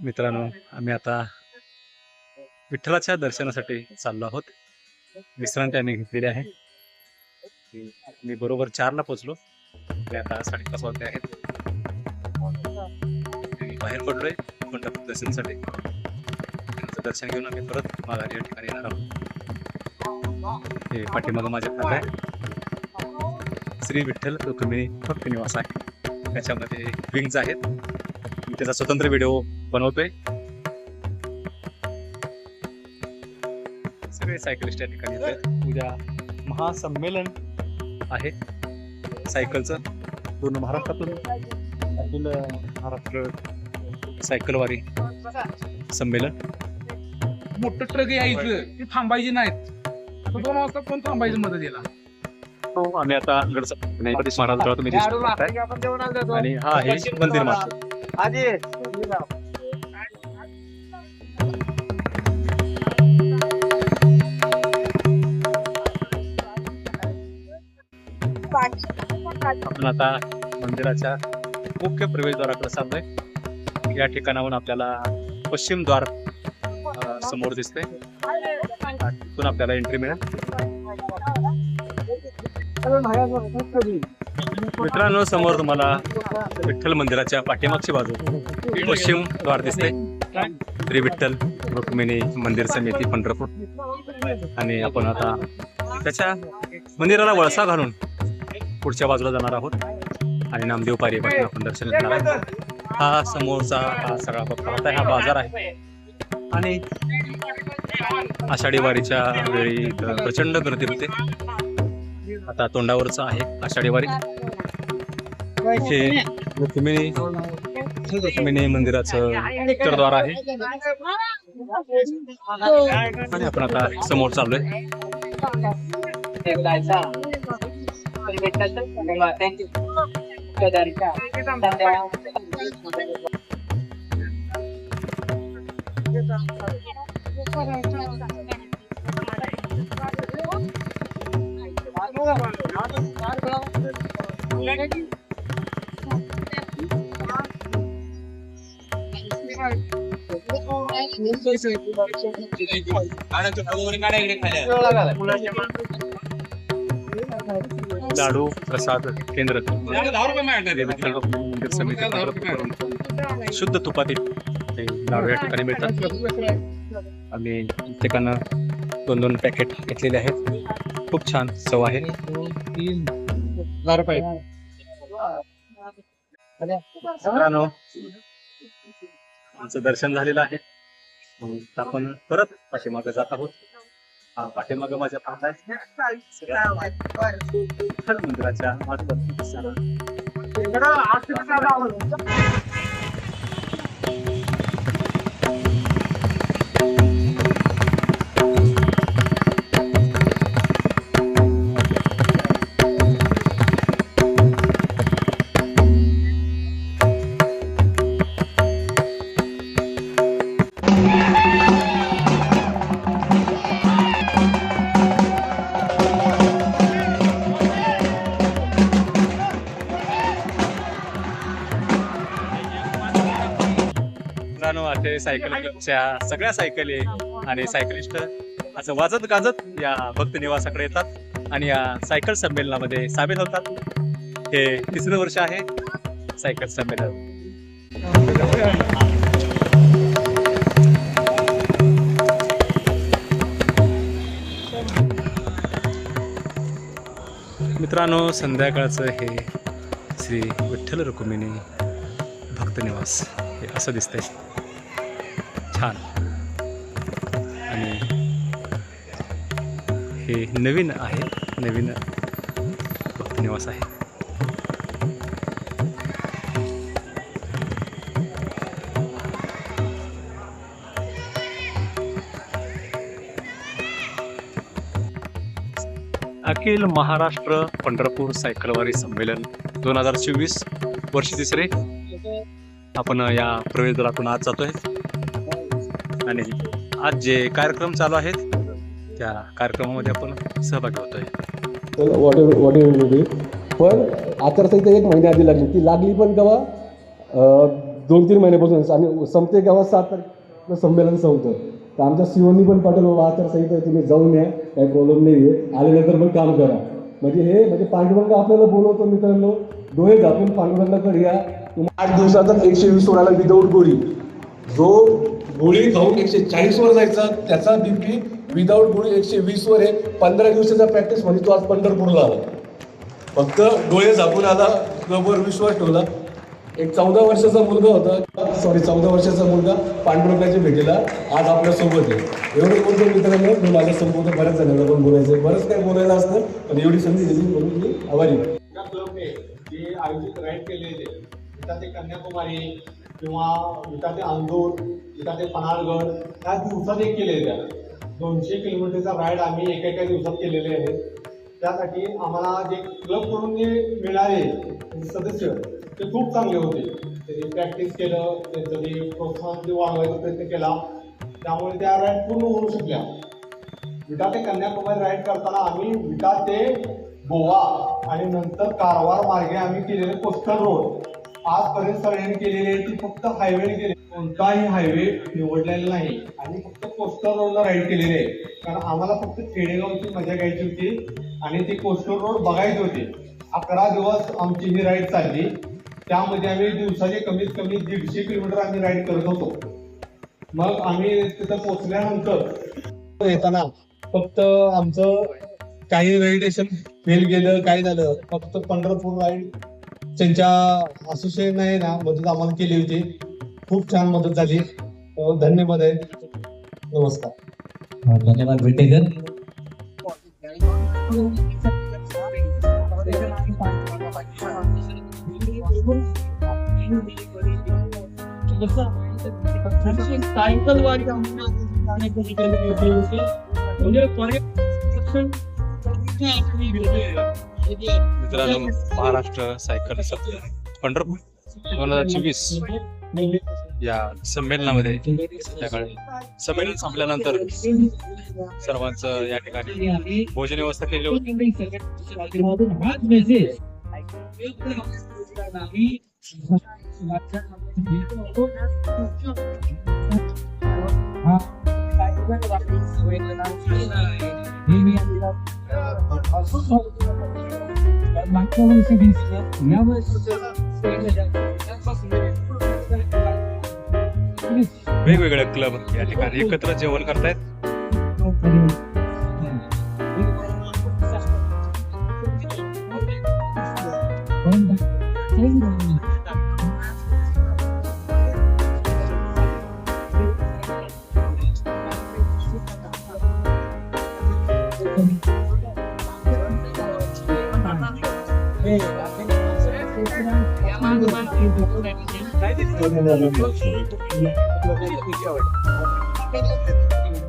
मित्रांनो आम्ही आता विठ्ठलाच्या दर्शनासाठी चाललो आहोत. विश्रांती आम्ही घेतलेली आहे. मी बरोबर चारला पोचलो आणि आता साडेपाच वाजले आहेत. मी बाहेर पडलोय पंढरपूर दर्शनासाठी. त्यांचं दर्शन घेऊन आम्ही परत माघारी या ठिकाणी येणार आहोत. हे पाठीमागं माझ्या खात आहे. श्री विठ्ठल रुक्मिणी भक्ती निवास आहे. त्याच्यामध्ये विंग्ज आहेत. त्याचा स्वतंत्र व्हिडिओ बनवतोय. सगळे सायकलिस्ट या ठिकाणी उद्या महासंमेलन आहे. सायकलचं पूर्ण महाराष्ट्रातून. अखिल महाराष्ट्र. सायकलवारी संमेलन. मोठं ट्रक यायचं ते थांबायचे नाहीत. दोन वाजता कोण थांबायचं मदतीला. हो, आम्ही आता गणपती महाराज तुम्ही. आणि हा आहे मंदिर आपण आता मंदिराच्या मुख्य प्रवेशद्वाराकडे चाललोय. या ठिकाणाहून आपल्याला पश्चिम द्वार समोर दिसते तिथून आपल्याला एंट्री मिळेल. मित्रांनो समोर तुम्हाला विठ्ठल मंदिराच्या पाठीमागची बाजू. पश्चिम द्वार दिसते श्री विठ्ठल रुक्मिणी मंदिर समिती पंढरपूर. आणि आपण आता त्याच्या मंदिराला वळसा घालून पुढच्या बाजूला जाणार आहोत. आणि नामदेव पारी पासून आपण दर्शन घेणार आहोत. हा समोरचा हा सगळा पाहत आहे हा बाजार आहे. आणि आषाढी वारीच्या वेळी प्रचंड गर्दी होते. आता तोंडावरच आहे आषाढी वारी. हे रुक्मिणी रुक्मिणी मंदिराचं उत्तरद्वार आहे. आणि आपण आता समोर चाललोय. लाडू, प्रसाद, केंद्र। मंदिर शुद्ध तुपातील लाडू या ठिकाणी मिळतात आम्ही प्रत्येकानं दोन दोन पॅकेट घेतलेले आहेत. खूप छान चव आहे. मित्रांनो आमचं दर्शन झालेलं आहे. आपण परत पाठीमागे जात आहोत. हा पाठीमागे माझ्या पाहत आहे. विठ्ठल मंदिराच्या आजूबाजूला असे सायकल क्लबच्या सगळ्या सायकली आणि सायकलिस्ट असं वाजत गाजत या भक्त निवासाकडे येतात आणि या सायकल संमेलनामध्ये सामील होतात. हे तिसरं वर्ष आहे सायकल संमेलन. मित्रांनो संध्याकाळचं हे श्री विठ्ठल रुक्मिणी भक्त निवास हे असं दिसतंय. छान. आणि हे नवीन आहे नवीन निवास आहे. अखिल महाराष्ट्र पंढरपूर सायकलवारी संमेलन दोन हजार चोवीस वर्ष तिसरे. आपण या प्रवेशद्वारातून आज जातोय. आणि आज जे कार्यक्रम चालू आहेत त्या कार्यक्रमामध्ये आपण सहभागी होतोय. पण आचारसंहिता एक महिन्या आधी लागली. ती लागली पण केव्हा? दोन तीन महिन्यापासून. आणि संपते गावात सात तारखेला संमेलन संपतं. तर आमच्या सीओनी पण पाठवलं बाबा आचारसंहिता तुम्ही जाऊन या. काही प्रॉब्लेम नाही आहे आल्यानंतर पण काम करा. म्हणजे हे म्हणजे पांडुरंग आपल्याला बोलवतो मित्रांनो. डोळे झाकून पांडुरंगाकडे या. तुम्ही आठ दिवसातच एकशे वीस आला विदाऊट गोळी. जो गोळी खाऊन एकशे चाळीसवर जायचं जायचा. त्याचा बीपी विदाऊट गोळी एकशे वीसवर हे आहे पंधरा दिवसाचा प्रॅक्टिस म्हणजे तो आज पंढरपूरला आला. फक्त डोळे झाकून आला क्लबवर विश्वास ठेवला. एक चौदा वर्षाचा मुलगा होता. सॉरी चौदा वर्षाचा मुलगा पांडुरंगाच्या भेटीला आज आपल्यासोबत आहे. एवढं बोलतो मित्रांनो मी माझ्या संपूर्ण बऱ्याच जणांना पण बोलायचं बरंच काय बोलायला असतं पण एवढी संधी दिली म्हणून मी आभारी आहे. जे आयोजित राईड केलेले ते कन्याकुमारी किंवा इथं ते अंदूर इथं ते पन्हाळगड ह्या दिवसात एक केले त्या दोनशे किलोमीटरचा राईड आम्ही एका एका दिवसात केलेले आहेत. त्यासाठी आम्हाला जे क्लबकडून जे मिळाले सदस्य ते खूप चांगले होते. त्यांनी प्रॅक्टिस केलं त्यांचं जे प्रोत्साहन ते वाढवायचा प्रयत्न केला त्यामुळे त्या राईड पूर्ण होऊ शकल्या. विटा ते कन्याकुमारी राईड करताना आम्ही विटा ते गोवा आणि नंतर कारवार मार्गे आम्ही केलेले कोस्टल रोड. आजपर्यंत सगळ्यांनी केलेले ती फक्त हायवे केले कोणताही हायवे निवडलेला नाही. आणि फक्त कोस्टल रोडला राईड केलेले आहे. कारण आम्हाला फक्त खेडेगावची मजा घ्यायची होती आणि ती कोस्टल रोड बघायची होती. अकरा दिवस आमची ही राईड चालली. त्यामध्ये आम्ही दिवसाचे कमीत कमी दीडशे किलोमीटर आम्ही राईड करत होतो. मग आम्ही तिथं पोचल्यानंतर येताना फक्त आमचं काही मेडिटेशन फेल गेलं काय झालं. फक्त पंढरपूर राईड त्यांच्या असोसिएशन आहे ना मदत आम्हाला केली होती. खूप छान मदत झाली. धन्यवाद आहे. नमस्कार. धन्यवाद विटेकर. सायकल वारी म्हणजे मित्रांनो महाराष्ट्र सायकल पंढरपूर दोन हजार चोवीस. या संमेलनामध्ये संध्याकाळी. संमेलन संपल्यानंतर सर्वांचं या ठिकाणी भोजन व्यवस्था केली होती. मागच्या वर्षी दिसलं या वेगवेगळे क्लब या ठिकाणी एकत्र जेवण करतायत. Thank you.